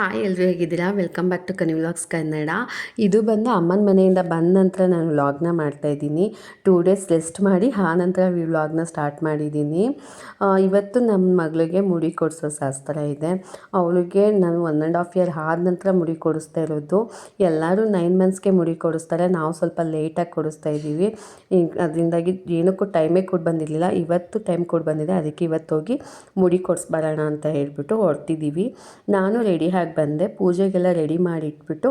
Hi ಎಲ್ಲರೂ ಹೇಗಿದ್ದೀರಾ? Welcome back to Kani vlogs Kannada ಇದು ಬಂದು ಅಮ್ಮನ ಮನೆಯಿಂದ ಬಂದ ನಂತರ ನಾನು ವ್ಲಾಗ್ನ ಮಾಡ್ತಾಯಿದ್ದೀನಿ ಟೂ ಡೇಸ್ ರೆಸ್ಟ್ ಮಾಡಿ, ಆ ನಂತರ ವ್ಲಾಗ್ನ ಸ್ಟಾರ್ಟ್ ಮಾಡಿದ್ದೀನಿ. ಇವತ್ತು ನಮ್ಮ ಮಗಳಿಗೆ ಮುಡಿ ಕೊಡಿಸೋ ಶಾಸ್ತ್ರ ಇದೆ. ಅವಳಿಗೆ ನಾನು ಒನ್ ಆ್ಯಂಡ್ ಹಾಫ್ ಇಯರ್ ಆದ ನಂತರ ಮುಡಿ ಕೊಡಿಸ್ತಾ ಇರೋದು. ಎಲ್ಲರೂ ನೈನ್ ಮಂತ್ಸ್ಗೆ ಮುಡಿ ಕೊಡಿಸ್ತಾರೆ. ನಾವು ಸ್ವಲ್ಪ ಲೇಟಾಗಿ ಕೊಡಿಸ್ತಾ ಇದ್ದೀವಿ. ಅದರಿಂದಾಗಿ ಏನಕ್ಕೂ ಟೈಮೇ ಕೊಟ್ಟು ಬಂದಿರಲಿಲ್ಲ. ಇವತ್ತು ಟೈಮ್ ಕೊಟ್ಟು ಬಂದಿದೆ. ಅದಕ್ಕೆ ಇವತ್ತು ಹೋಗಿ ಮುಡಿ ಕೊಡಿಸ್ಬರೋಣ ಅಂತ ಹೇಳ್ಬಿಟ್ಟು ಹೊರಟಿದ್ದೀವಿ. ನಾನು ರೆಡಿ ಆಗಿ ಬಂದೆ. ಪೂಜೆಗೆಲ್ಲ ರೆಡಿ ಮಾಡಿ ಇಟ್ಬಿಟ್ಟು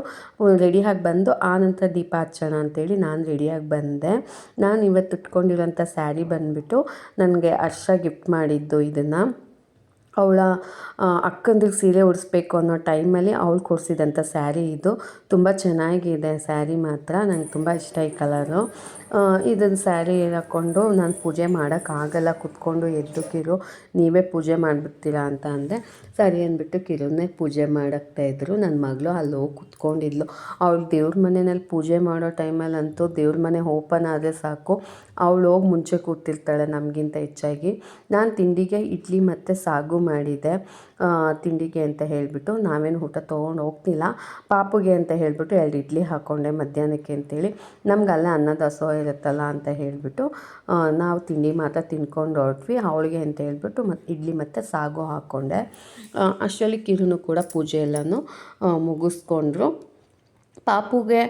ರೆಡಿ ಆಗಿ ಬಂದು ಆ ನಂತರ ದೀಪ ಹಚ್ಚೋಣ ಅಂತೇಳಿ ನಾನು ರೆಡಿಯಾಗಿ ಬಂದೆ. ನಾನು ಇವತ್ತು ಉಟ್ಕೊಂಡಿರೋಂಥ ಸ್ಯಾರಿ ಬಂದುಬಿಟ್ಟು ನನಗೆ ಹರ್ಷ ಗಿಫ್ಟ್ ಮಾಡಿದ್ದು ಇದನ್ನು. ಅವಳ ಅಕ್ಕಂದಿಗೆ ಸೀರೆ ಉಡಿಸ್ಬೇಕು ಅನ್ನೋ ಟೈಮಲ್ಲಿ ಅವಳು ಕೊಡಿಸಿದಂಥ ಸ್ಯಾರಿ ಇದು. ತುಂಬ ಚೆನ್ನಾಗಿದೆ ಸ್ಯಾರಿ ಮಾತ್ರ. ನಂಗೆ ತುಂಬ ಇಷ್ಟ ಈ ಕಲರು. ಇದನ್ನು ಸ್ಯಾರಿ ಹಾಕ್ಕೊಂಡು ನಾನು ಪೂಜೆ ಮಾಡೋಕ್ಕಾಗಲ್ಲ ಕುತ್ಕೊಂಡು ಎದ್ದು ಕಿರು, ನೀವೇ ಪೂಜೆ ಮಾಡಿಬಿಡ್ತೀರಾ ಅಂತ ಅಂದೆ. ಸರಿ ಅಂದ್ಬಿಟ್ಟು ಕಿರುನೇ ಪೂಜೆ ಮಾಡಾಕ್ತಾಯಿದ್ರು ನನ್ನ ಮಗಳು ಅಲ್ಲಿ ಹೋಗಿ ಕುತ್ಕೊಂಡಿದ್ಲು. ಅವಳು ದೇವ್ರ ಮನೆಯಲ್ಲಿ ಪೂಜೆ ಮಾಡೋ ಟೈಮಲ್ಲಂತೂ ದೇವ್ರ ಮನೆ ಓಪನ್ ಆದರೆ ಸಾಕು. ಅವಳು ಹೋಗಿ ಮುಂಚೆ ಕೂತಿರ್ತಾಳೆ ನಮಗಿಂತ ಹೆಚ್ಚಾಗಿ. ನಾನು ತಿಂಡಿಗೆ ಇಡ್ಲಿ ಮತ್ತು ಸಾಗು ಮಾಡಿದ್ದೆ. ತಿಂಡಿಗೆ ಅಂತ ಹೇಳಿಬಿಟ್ಟು ನಾವೇನು ಊಟ ತೊಗೊಂಡು ಹೋಗ್ತಿಲ್ಲ. ಪಾಪುಗೆ ಅಂತ ಹೇಳಿಬಿಟ್ಟು ಎರಡು ಇಡ್ಲಿ ಹಾಕ್ಕೊಂಡೆ ಮಧ್ಯಾಹ್ನಕ್ಕೆ ಅಂತೇಳಿ. ನಮ್ಗೆ ಅಲ್ಲೇ ಅನ್ನ ದಾಸೋಹ ಇರುತ್ತಲ್ಲ ಅಂತ ಹೇಳಿಬಿಟ್ಟು ನಾವು ತಿಂಡಿ ಮಾತ್ರ ತಿನ್ಕೊಂಡು ಹೊರಟ್ವಿ. ಅವಳಿಗೆ ಅಂತ ಹೇಳಿಬಿಟ್ಟು ಮತ್ತು ಇಡ್ಲಿ ಮತ್ತು ಸಾಗು ಹಾಕ್ಕೊಂಡೆ ಅಷ್ಟರಲ್ಲಿ ಕಿರುನು ಕೂಡ ಪೂಜೆ ಎಲ್ಲನೂ ಮುಗಿಸ್ಕೊಂಡ್ರು. ಪಾಪುಗೆ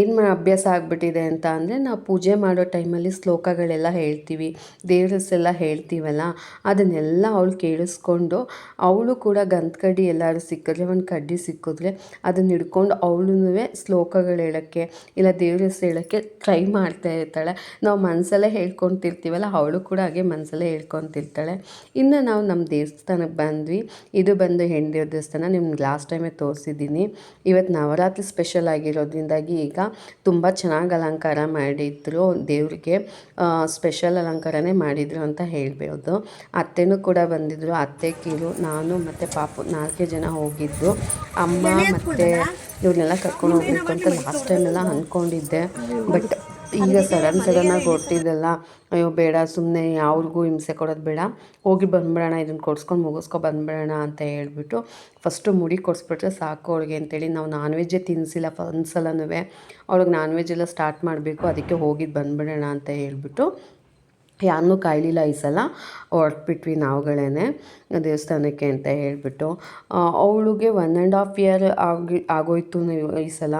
ಏನು ಅಭ್ಯಾಸ ಆಗಿಬಿಟ್ಟಿದೆ ಅಂತ ಅಂದರೆ ನಾವು ಪೂಜೆ ಮಾಡೋ ಟೈಮಲ್ಲಿ ಶ್ಲೋಕಗಳೆಲ್ಲ ಹೇಳ್ತೀವಿ ದೇವ್ರ ಹೇಳ್ತೀವಲ್ಲ, ಅದನ್ನೆಲ್ಲ ಅವಳು ಕೇಳಿಸ್ಕೊಂಡು ಅವಳು ಕೂಡ ಗಂಧ ಕಡ್ಡಿ ಎಲ್ಲರೂ ಸಿಕ್ಕಿದ್ರೆ, ಒಂದು ಕಡ್ಡಿ ಸಿಕ್ಕಿದ್ರೆ ಅದನ್ನ ಹಿಡ್ಕೊಂಡು ಅವಳು ಶ್ಲೋಕಗಳು ಹೇಳೋಕ್ಕೆ ಇಲ್ಲ ದೇವ್ರ ಹೆಸರು ಹೇಳೋಕ್ಕೆ ಟ್ರೈ ಮಾಡ್ತಾ ಇರ್ತಾಳೆ. ನಾವು ಮನಸ್ಸಲ್ಲೇ ಹೇಳ್ಕೊತಿರ್ತೀವಲ್ಲ, ಅವಳು ಕೂಡ ಹಾಗೆ ಮನಸ್ಸಲ್ಲೇ ಹೇಳ್ಕೊತಿರ್ತಾಳೆ. ಇನ್ನು ನಾವು ನಮ್ಮ ದೇವಸ್ಥಾನಕ್ಕೆ ಬಂದ್ವಿ. ಇದು ಬಂದು ಹೆಣ್ದೇವ್ರ ದೇವಸ್ಥಾನ, ನಿಮ್ಗೆ ಲಾಸ್ಟ್ ಟೈಮೇ ತೋರಿಸಿದ್ದೀನಿ. ಇವತ್ತು ನವರಾತ್ರಿ ಸ್ಪೆಷಲ್ ಆಗಿರೋದ್ರಿಂದಾಗಿ ಈಗ ತುಂಬ ಚೆನ್ನಾಗಿ ಅಲಂಕಾರ ಮಾಡಿದ್ರು, ದೇವ್ರಿಗೆ ಸ್ಪೆಷಲ್ ಅಲಂಕಾರನೇ ಮಾಡಿದ್ರು ಅಂತ ಹೇಳ್ಬೋದು. ಅತ್ತೆನೂ ಕೂಡ ಬಂದಿದ್ರು. ಅತ್ತೆ ಕೀರು ನಾನು ಮತ್ತು ಪಾಪು ನಾಲ್ಕೇ ಜನ ಹೋಗಿದ್ದು. ಅಮ್ಮ ಮತ್ತು ಇವ್ರನ್ನೆಲ್ಲ ಕರ್ಕೊಂಡು ಹೋಗ್ಬೇಕು ಅಂತ ಲಾಸ್ಟ್ ಟೈಮೆಲ್ಲ ಅಂದ್ಕೊಂಡಿದ್ದೆ ಬಟ್ ಈಗ ಸಡನ್ ಸಡನ್ನಾಗಿ ಕೊಟ್ಟಿದ್ದಲ್ಲ ಅಯ್ಯೋ ಬೇಡ ಸುಮ್ಮನೆ ಯಾವ್ರಿಗೂ ಹಿಂಸೆ ಕೊಡೋದು ಬೇಡ. ಹೋಗಿ ಬಂದ್ಬಿಡೋಣ ಇದನ್ನು ಕೊಡ್ಸ್ಕೊಂಡು ಮುಗಿಸ್ಕೊ ಬಂದ್ಬಿಡೋಣ ಅಂತ ಹೇಳ್ಬಿಟ್ಟು ಫಸ್ಟು ಮುಡಿ ಕೊಡಿಸ್ಬಿಟ್ರೆ ಸಾಕು ಅವಳಿಗೆ ಅಂತೇಳಿ. ನಾವು ನಾನ್ ವೆಜ್ಜೇ ತಿನ್ನಿಸಿಲ್ಲ ಒಂದ್ಸಲನೂ. ಅವಳಿಗೆ ನಾನ್ ವೆಜ್ ಎಲ್ಲ ಸ್ಟಾರ್ಟ್ ಮಾಡಬೇಕು ಅದಕ್ಕೆ ಹೋಗಿದ್ದು ಬಂದ್ಬಿಡೋಣ ಅಂತ ಹೇಳ್ಬಿಟ್ಟು ಯಾರನ್ನೂ ಕಾಯಲಿಲ್ಲ ಈ ಸಲ. ಹೊರಟ್ಬಿಟ್ವಿ ನಾವುಗಳೇ ದೇವಸ್ಥಾನಕ್ಕೆ ಅಂತ ಹೇಳಿಬಿಟ್ಟು ಅವಳಿಗೆ ಒನ್ ಆ್ಯಂಡ್ ಹಾಫ್ ಇಯರ್ ಆಗಿ, ಆಗೋಯ್ತು ಈ ಸಲ.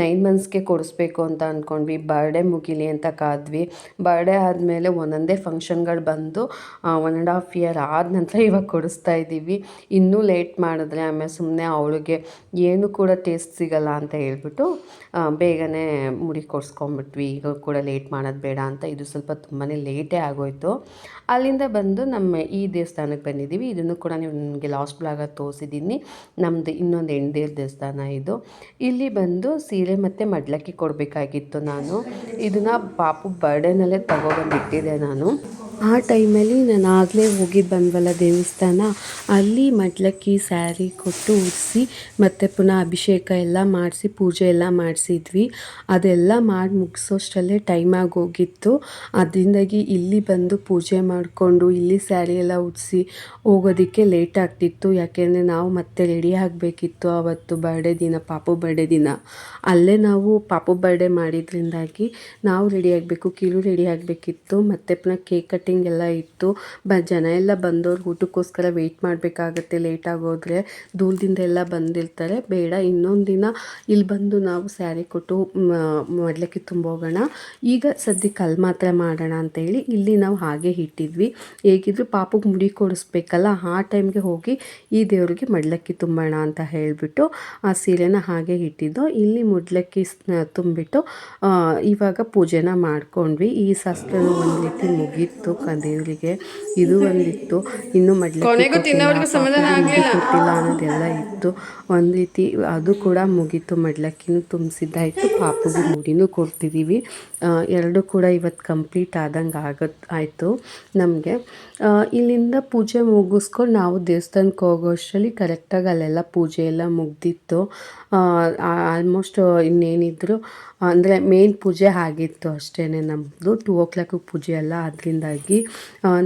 ನೈನ್ ಮಂತ್ಸ್ಗೆ ಕೊಡಿಸ್ಬೇಕು ಅಂತ ಅಂದ್ಕೊಂಡ್ವಿ ಬರ್ಡೇ ಮುಗಿಲಿ ಅಂತ ಕಾದ್ವಿ. ಬರ್ಡೇ ಆದಮೇಲೆ ಒಂದೊಂದೇ ಫಂಕ್ಷನ್ಗಳು ಬಂದು ಒನ್ ಆ್ಯಂಡ್ ಹಾಫ್ ಇಯರ್ ಆದ ನಂತರ ಇವಾಗ ಕೊಡಿಸ್ತಾ ಇದ್ದೀವಿ ಇನ್ನೂ ಲೇಟ್ ಮಾಡಿದ್ರೆ ಆಮೇಲೆ ಸುಮ್ಮನೆ ಅವಳಿಗೆ ಏನು ಕೂಡ ಟೇಸ್ಟ್ ಸಿಗಲ್ಲ ಅಂತ ಹೇಳ್ಬಿಟ್ಟು ಬೇಗನೆ ಮುಡಿ ಕೊಡಿಸ್ಕೊಂಬಿಟ್ವಿ ಈಗ ಕೂಡ ಲೇಟ್ ಮಾಡೋದು ಬೇಡ ಅಂತ. ಇದು ಸ್ವಲ್ಪ ತುಂಬಾ ಲೇಟೇ ಆಗೋಯ್ತು. ಅಲ್ಲಿಂದ ಬಂದು ನಮ್ಮ ಈ ದೇವಸ್ಥಾನಕ್ಕೆ ಬಂದಿದ್ದೀವಿ ಇದನ್ನು ಕೂಡ ನೀವು ನನಗೆ ಲಾಸ್ಟ್ ಬ್ಲಾಗಲ್ಲಿ ತೋರಿಸಿದ್ದೀನಿ. ನಮ್ಮದು ಇನ್ನೊಂದು ಹೆಣ್ದೇವ್ರ ದೇವಸ್ಥಾನ ಇದು. ಇಲ್ಲಿ ಬಂದು ಸೀರೆ ಮತ್ತು ಮಡ್ಲಕ್ಕಿ ಕೊಡಬೇಕಾಗಿತ್ತು ನಾನು. ಇದನ್ನು ಪಾಪು ಬರ್ಡೇನಲ್ಲೇ ತಗೊಬಂದಿಟ್ಟಿದ್ದೆ ನಾನು. ಆ ಟೈಮಲ್ಲಿ ನಾನು ಆಗಲೇ ಹೋಗಿದ್ದು ಬಂದ್ವಲ್ಲ ದೇವಸ್ಥಾನ, ಅಲ್ಲಿ ಮಡ್ಲಕ್ಕಿ ಸ್ಯಾರಿ ಕೊಟ್ಟು ಉಡಿಸಿ, ಮತ್ತು ಪುನಃ ಅಭಿಷೇಕ ಎಲ್ಲ ಮಾಡಿಸಿ, ಪೂಜೆ ಎಲ್ಲ ಮಾಡಿಸಿದ್ವಿ. ಅದೆಲ್ಲ ಮಾಡಿ ಮುಗಿಸೋಷ್ಟರಲ್ಲೇ ಟೈಮ್ ಆಗೋಗಿತ್ತು ಅದರಿಂದಾಗಿ ಇಲ್ಲಿ ಬಂದು ಪೂಜೆ ಮಾಡಿಕೊಂಡು, ಇಲ್ಲಿ ಸ್ಯಾರಿ ಎಲ್ಲ ಉಡಿಸಿ ಹೋಗೋದಕ್ಕೆ ಲೇಟ್ ಆಗ್ತಿತ್ತು. ಯಾಕೆಂದರೆ ನಾವು ಮತ್ತೆ ರೆಡಿ ಆಗಬೇಕಿತ್ತು ಆವತ್ತು ಬರ್ಡೇ ದಿನ, ಪಾಪು ಬರ್ಡೇ ದಿನ. ಅಲ್ಲೇ ನಾವು ಪಾಪು ಬರ್ಡೇ ಮಾಡಿದ್ರಿಂದಾಗಿ ನಾವು ರೆಡಿ ಆಗಬೇಕು, ಕಿರು ರೆಡಿ ಆಗಬೇಕಿತ್ತು. ಮತ್ತು ಪುನಃ ಕೇಕ್ ಕಟ್ಟಿಂಗ್ ಎಲ್ಲ ಇತ್ತು. ಬ, ಜನ ಎಲ್ಲ ಬಂದವ್ರು ಊಟಕ್ಕೋಸ್ಕರ ವೆಯ್ಟ್ ಮಾಡಬೇಕಾಗತ್ತೆ ಲೇಟ್ ಆಗೋದ್ರೆ ದೂರದಿಂದ ಎಲ್ಲ ಬಂದಿರ್ತಾರೆ. ಬೇಡ, ಇನ್ನೊಂದು ದಿನ ಇಲ್ಲಿ ಬಂದು ನಾವು ಸ್ಯಾರಿ ಕೊಟ್ಟು ಮಡ್ಲಕ್ಕಿ ತುಂಬೋಗೋಣ. ಈಗ ಸದ್ಯಕ್ಕೆ ಅಲ್ಲಿ ಮಾತ್ರ ಮಾಡೋಣ ಅಂತೇಳಿ ಇಲ್ಲಿ ನಾವು ಹಾಗೆ ಇಟ್ಟಿದ್ವಿ. ಹೇಗಿದ್ರು ಪಾಪಕ್ಕೆ ಮುಡಿ ಕೊಡಿಸ್ಬೇಕಲ್ಲ, ಆ ಟೈಮ್ಗೆ ಹೋಗಿ ಈ ದೇವ್ರಿಗೆ ಮಡ್ಲಕ್ಕಿ ತುಂಬೋಣ ಅಂತ ಹೇಳಿಬಿಟ್ಟು ಆ ಸೀರೆನ ಹಾಗೆ ಇಟ್ಟಿದ್ದು. ಇಲ್ಲಿ ಮುಡ್ಲಕ್ಕಿ ತುಂಬಿಟ್ಟು ಇವಾಗ ಪೂಜೆನ ಮಾಡ್ಕೊಂಡ್ವಿ. ಈ ಶಾಸ್ತ್ರ ಒಂದು ರೀತಿ ಮುಗೀತು. ಕ ದೇವರಿಗೆ? ಇದು ಒಂದಿತ್ತು. ಇನ್ನು ಮಡ್ಲಕ್ಕಿ ಕೊಟ್ಟಿಲ್ಲ, ಅನ್ನೋದೆಲ್ಲ ಇತ್ತು. ಒಂದು ರೀತಿ ಅದು ಕೂಡ ಮುಗೀತು ಮಡ್ಲಕ್ಕಿನೂ ತುಂಬಿಸಿದ್ದಾಯಿತು ಪಾಪುಗೆ ಮುಡಿನೂ ಕೊಡ್ತಿದ್ದೀವಿ ಎರಡೂ ಕೂಡ ಇವತ್ತು ಕಂಪ್ಲೀಟ್ ಆದಂಗೆ ಆಗತ್ ಆಯಿತು ನಮಗೆ. ಇಲ್ಲಿಂದ ಪೂಜೆ ಮುಗಿಸ್ಕೊಂಡು ನಾವು ದೇವಸ್ಥಾನಕ್ಕೆ ಹೋಗೋ ಅಷ್ಟರಲ್ಲಿ ಕರೆಕ್ಟಾಗಿ ಅಲ್ಲೆಲ್ಲ ಪೂಜೆ ಎಲ್ಲ ಮುಗ್ದಿತ್ತು. ಆಲ್ಮೋಸ್ಟ್ ಇನ್ನೇನಿದ್ರು ಅಂದರೆ ಮೇನ್ ಪೂಜೆ ಆಗಿತ್ತು ಅಷ್ಟೇ ನಮ್ಮದು ಟೂ ಓ ಕ್ಲಾಕಿಗೆ ಪೂಜೆ ಅಲ್ಲ, ಅದರಿಂದಾಗಿ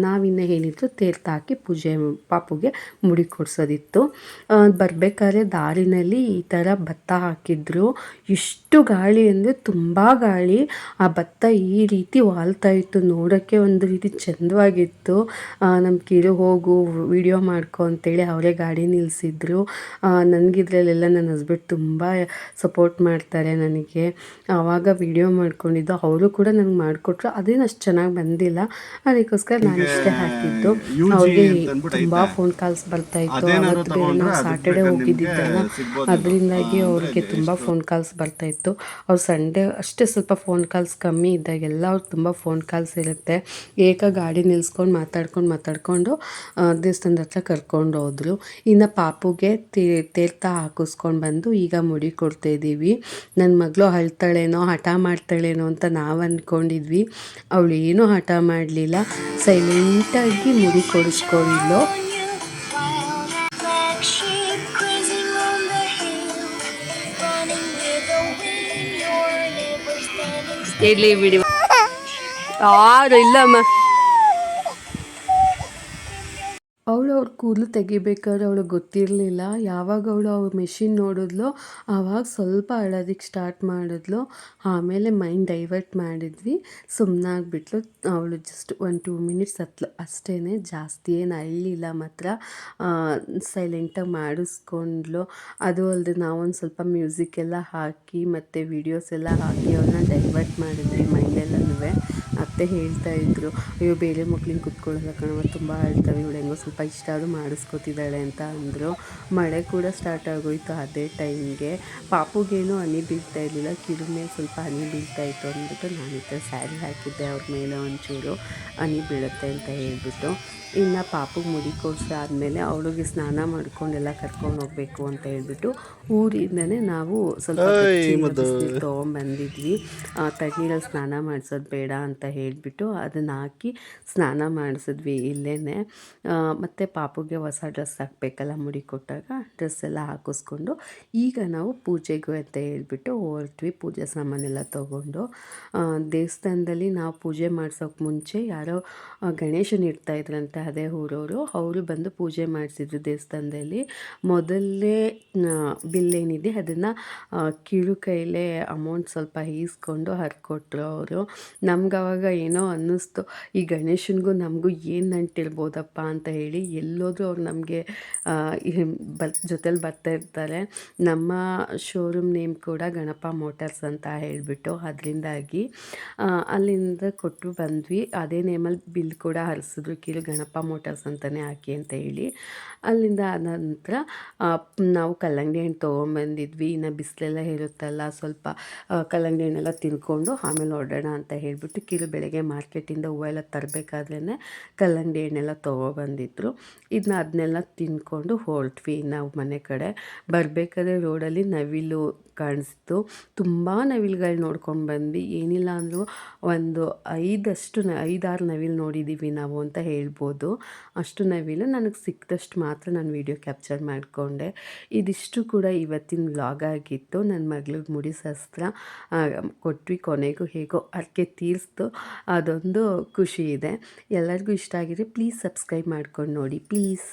ನಾವಿನ್ನ ಏನಿದ್ರು ತೀರ್ಥ ಹಾಕಿ ಪೂಜೆ ಪಾಪುಗೆ ಮುಡಿ ಕೊಡ್ಸೋದಿತ್ತು. ಬರಬೇಕಾದ್ರೆ ದಾರಿನಲ್ಲಿ ಈ ಥರ ಭತ್ತ ಹಾಕಿದ್ರು. ಎಷ್ಟು ಗಾಳಿ ಅಂದರೆ ತುಂಬ ಗಾಳಿ. ಆ ಭತ್ತ ಈ ರೀತಿ ವಾಲ್ತಾ ಇತ್ತು ನೋಡೋಕ್ಕೆ ಒಂದು ರೀತಿ ಚಂದವಾಗಿತ್ತು. ನಮ್ಮ ಕಿರು ಹೋಗು ವಿಡಿಯೋ ಮಾಡ್ಕೊ ಅಂತೇಳಿ ಅವರೇ ಗಾಡಿ ನಿಲ್ಲಿಸಿದ್ರು ನನಗಿದ್ರಲ್ಲೆಲ್ಲ ನನ್ನ ಹಸ್ಬೆಂಡ್ ತುಂಬ ಸಪೋರ್ಟ್ ಮಾಡ್ತಾರೆ ನನಗೆ. ಆವಾಗ ವಿಡಿಯೋ ಮಾಡ್ಕೊಂಡಿದ್ದು ಅವರು ಕೂಡ ನನಗೆ ಮಾಡಿಕೊಟ್ರು. ಅದೇನು ಅಷ್ಟು ಚೆನ್ನಾಗಿ ಬಂದಿಲ್ಲ. ಅದಕ್ಕೋಸ್ಕರ ನಾನು ಇಷ್ಟೇ ಹಾಕಿದ್ದು. ಅವ್ರಿಗೆ ತುಂಬ ಫೋನ್ ಕಾಲ್ಸ್ ಬರ್ತಾ ಇತ್ತು. ಅವತ್ತು ಬೇರೆ ನಾವು ಸಾಟರ್ಡೆ ಹೋಗಿದ್ದಿದ್ದಲ್ಲ ಅದರಿಂದಾಗಿ ಅವ್ರಿಗೆ ತುಂಬ ಫೋನ್ ಕಾಲ್ಸ್ ಬರ್ತಾ ಇತ್ತು. ಅವ್ರು ಸಂಡೇ ಅಷ್ಟೇ ಸ್ವಲ್ಪ ಫೋನ್ ಕಾಲ್ಸ್ ಕಮ್ಮಿ ಇದ್ದಾಗೆಲ್ಲ ಅವ್ರು ತುಂಬ ಫೋನ್ ಕಾಲ್ಸ್ ಇರುತ್ತೆ. ಏಕ ಗಾಡಿ ನಿಲ್ಸ್ಕೊಂಡು ಮಾತಾಡ್ಕೊಂಡು ಮಾತಾಡ್ಕೊಂಡು ದೇವಸ್ಥಾನದ ಹತ್ರ ಕರ್ಕೊಂಡು ಹೋದ್ರು. ಇನ್ನು ಪಾಪುಗೆ ತೀ- ತೀರ್ಥ ಹಾಕಿಸ್ಕೊಂಡು ಬಂದು ಈಗ ಮುಡಿ ಕೊಡ್ತಾ ಇದ್ದೀವಿ ನನ್ನ ಮಗಳು ಅಳ್ತಾಳೇನೋ ಹಠ ಮಾಡ್ತಾಳೇನೋ ಅಂತ ನಾವು ಅಂದ್ಕೊಂಡಿದ್ವಿ ಅವಳು ಏನೂ ಹಠ ಮಾಡಲಿಲ್ಲ. ಸೈಲೆಂಟಾಗಿ ಮುಡಿ ಕೊಡಿಸ್ಕೊಂಡ್ಲು ಇರಲಿ ಬಿಡಿ. ಆರು on ಕೂದಲು ತೆಗಿಬೇಕಾದ್ರೆ ಅವಳಿಗೆ ಗೊತ್ತಿರಲಿಲ್ಲ. ಯಾವಾಗ ಅವಳು ಅವ್ರ ಮೆಷಿನ್ ನೋಡಿದ್ಲು ಆವಾಗ ಸ್ವಲ್ಪ ಅಳೋದಕ್ಕೆ ಸ್ಟಾರ್ಟ್ ಮಾಡಿದ್ಲು. ಆಮೇಲೆ ಮೈಂಡ್ ಡೈವರ್ಟ್ ಮಾಡಿದ್ವಿ. ಸುಮ್ಮನಾಗ್ಬಿಟ್ಲು ಅವಳು ಜಸ್ಟ್ ಒಂದು ಟೂ ಮಿನಿಟ್ಸ್ ಹತ್ಲು ಅಷ್ಟೇ ಜಾಸ್ತಿ ಏನು ಅಳ್ಳಿಲ್ಲ ಮಾತ್ರ. ಸೈಲೆಂಟಾಗಿ ಮಾಡಿಸ್ಕೊಂಡ್ಲು. ಅದು ಅಲ್ಲದೆ ನಾವೊಂದು ಸ್ವಲ್ಪ ಮ್ಯೂಸಿಕ್ ಎಲ್ಲ ಹಾಕಿ ಮತ್ತು ವಿಡಿಯೋಸ್ ಎಲ್ಲ ಹಾಕಿ ಅವ್ರನ್ನ ಡೈವರ್ಟ್ ಮಾಡಿದ್ವಿ ಮೈಂಡೆಲ್ಲನೂ ಅತ್ತೆ ಹೇಳ್ತಾ ಇದ್ರು ಅಯ್ಯೋ ಬೇರೆ ಮಕ್ಳಿಗೆ ಕುತ್ಕೊಳ್ಳಲ್ಲ ಕಣವ ತುಂಬ ಅಳ್ತವೆ ಇವಳು ಹೆಂಗೋ ಸ್ವಲ್ಪ ಇಷ್ಟ ಆದರೂ ಮಾಡಿಸ್ಕೊತಿದ್ದಾಳೆ ಅಂತ ಅಂದರು. ಮಳೆ ಕೂಡ ಸ್ಟಾರ್ಟ್ ಆಗೋಯ್ತು ಅದೇ ಟೈಮ್ಗೆ ಪಾಪುಗೇನು ಹನಿ ಬೀಳ್ತಾ ಇರಲಿಲ್ಲ ಕಿರುಮೆ ಸ್ವಲ್ಪ ಹನಿ ಬೀಳ್ತಾ ಇತ್ತು ಅಂದ್ಬಿಟ್ಟು ನಾನು ಈ ಥರ ಸ್ಯಾರಿ ಹಾಕಿದ್ದೆ ಅವ್ರ ಮೇಲೆ ಒಂಚೂರು ಹನಿ ಬೀಳುತ್ತೆ ಅಂತ ಹೇಳ್ಬಿಟ್ಟು. ಇನ್ನು ಪಾಪುಗೆ ಮುಡಿ ಆದಮೇಲೆ ಅವಳಿಗೆ ಸ್ನಾನ ಮಾಡ್ಕೊಂಡೆಲ್ಲ ಕರ್ಕೊಂಡು ಹೋಗ್ಬೇಕು ಅಂತ ಹೇಳ್ಬಿಟ್ಟು ಊರಿಂದನೇ ನಾವು ಸ್ವಲ್ಪ ತೊಗೊಂಬಂದಿದ್ವಿ. ತಣ್ಣೀರಲ್ಲಿ ಸ್ನಾನ ಮಾಡಿಸೋದು ಬೇಡ ಅಂತ ಹೇಳಿಬಿಟ್ಟು ಅದನ್ನು ಹಾಕಿ ಸ್ನಾನ ಮಾಡಿಸಿದ್ವಿ ಇಲ್ಲೇ ಮತ್ತು ಪಾಪುಗೆ ಹೊಸ ಡ್ರೆಸ್ ಹಾಕಬೇಕಲ್ಲ ಮುಡಿ ಕೊಟ್ಟಾಗ, ಡ್ರೆಸ್ ಎಲ್ಲ ಹಾಕಿಸ್ಕೊಂಡು ಈಗ ನಾವು ಪೂಜೆಗೂ ಅಂತ ಹೇಳಿಬಿಟ್ಟು ಹೊರಟ್ವಿ, ಪೂಜೆ ಸಾಮಾನೆಲ್ಲ ತೊಗೊಂಡು. ದೇವಸ್ಥಾನದಲ್ಲಿ ನಾವು ಪೂಜೆ ಮಾಡ್ಸೋಕೆ ಮುಂಚೆ ಯಾರೋ ಗಣೇಶನ ಇಡ್ತಾ ಇದ್ರಂತೆ ಅದೇ ಊರವರು. ಅವರು ಬಂದು ಪೂಜೆ ಮಾಡಿಸಿದ್ರು ದೇವಸ್ಥಾನದಲ್ಲಿ. ಮೊದಲೇ ಬಿಲ್ ಏನಿದೆ ಅದನ್ನು ಕೀಳು ಕೈಲೇ ಅಮೌಂಟ್ ಸ್ವಲ್ಪ ಈಸ್ಕೊಂಡು ಹರ್ಕೊಟ್ರು ಅವರು. ನಮ್ಗೆ ಏನೋ ಅನ್ನಿಸ್ತು. ಈ ಗಣೇಶನಿಗೂ ನಮಗೂ ಏನು ನಂಟಿರ್ಬೋದಪ್ಪ ಅಂತ ಹೇಳಿ ಎಲ್ಲೋದ್ರೂ ಅವ್ರು ನಮಗೆ ಬ ಜೊತೇಲಿ ಬರ್ತಾ ಇರ್ತಾರೆ. ನಮ್ಮ ಶೋರೂಮ್ ನೇಮ್ ಕೂಡ ಗಣಪ ಮೋಟಾರ್ಸ್ ಅಂತ ಹೇಳಿಬಿಟ್ಟು ಅದರಿಂದಾಗಿ ಅಲ್ಲಿಂದ ಕೊಟ್ಟು ಬಂದ್ವಿ. ಅದೇ ನೇಮಲ್ಲಿ ಬಿಲ್ ಕೂಡ ಹರಿಸಿದ್ರು, ಕೀಳು ಗಣಪ ಮೋಟಾರ್ಸ್ ಅಂತಲೇ ಹಾಕಿ ಅಂತ ಹೇಳಿ. ಅಲ್ಲಿಂದ ನಂತರ ನಾವು ಕಲ್ಲಂಗಡಿ ಹಣ್ಣು ತೊಗೊಂಬಂದಿದ್ವಿ. ಇನ್ನು ಬಿಸಿಲೆಲ್ಲ ಇರುತ್ತಲ್ಲ, ಸ್ವಲ್ಪ ಕಲ್ಲಂಗಡಿ ಹಣ್ಣೆಲ್ಲ ತಿನ್ಕೊಂಡು ಆಮೇಲೆ ಹೊರಡೋಣ ಅಂತ ಹೇಳಿಬಿಟ್ಟು ಕಿರು ಬೆಳಗ್ಗೆ ಮಾರ್ಕೆಟಿಂದ ಹೂವೆಲ್ಲ ತರಬೇಕಾದ್ರೇ ಕಲ್ಲಂಗಡಿ ಹಣ್ಣೆಲ್ಲ ತೊಗೊಬಂದಿದ್ರು. ಇದನ್ನ ಅದನ್ನೆಲ್ಲ ತಿನ್ಕೊಂಡು ಹೊರಟ್ವಿ. ನಾವು ಮನೆ ಕಡೆ ಬರಬೇಕಾದ್ರೆ ರೋಡಲ್ಲಿ ನವಿಲು ಕಾಣಿಸ್ತು. ತುಂಬ ನವಿಲುಗಳು ನೋಡ್ಕೊಂಡು ಬಂದ್ವಿ. ಏನಿಲ್ಲ ಅಂದರೂ ಒಂದು ಐದಷ್ಟು ನ, ಐದಾರು ನವಿಲು ನೋಡಿದ್ದೀವಿ ನಾವು ಅಂತ ಹೇಳ್ಬೋದು. ಅಷ್ಟು ನವಿಲು ನನಗೆ ಸಿಕ್ಕಿದಷ್ಟು ಮಾತ್ರ ನಾನು ವೀಡಿಯೋ ಕ್ಯಾಪ್ಚರ್ ಮಾಡಿಕೊಂಡೆ. ಇದಿಷ್ಟು ಕೂಡ ಇವತ್ತಿನ ವ್ಲಾಗ್ ಆಗಿತ್ತು. ನನ್ನ ಮಗಳಿಗೆ ಮುಡಿ ಶಸ್ತ್ರ ಕೊಟ್ವಿ ಕೊನೆಗೂ ಹೇಗೋ ಅದಕ್ಕೆ ತೀರಿಸ್ತು. ಅದೊಂದು ಖುಷಿ ಇದೆ. ಎಲ್ಲರಿಗೂ ಇಷ್ಟ ಆಗಿದೆ ಪ್ಲೀಸ್ ಸಬ್ಸ್ಕ್ರೈಬ್ ಮಾಡ್ಕೊಂಡು ನೋಡಿ ಪ್ಲೀಸ್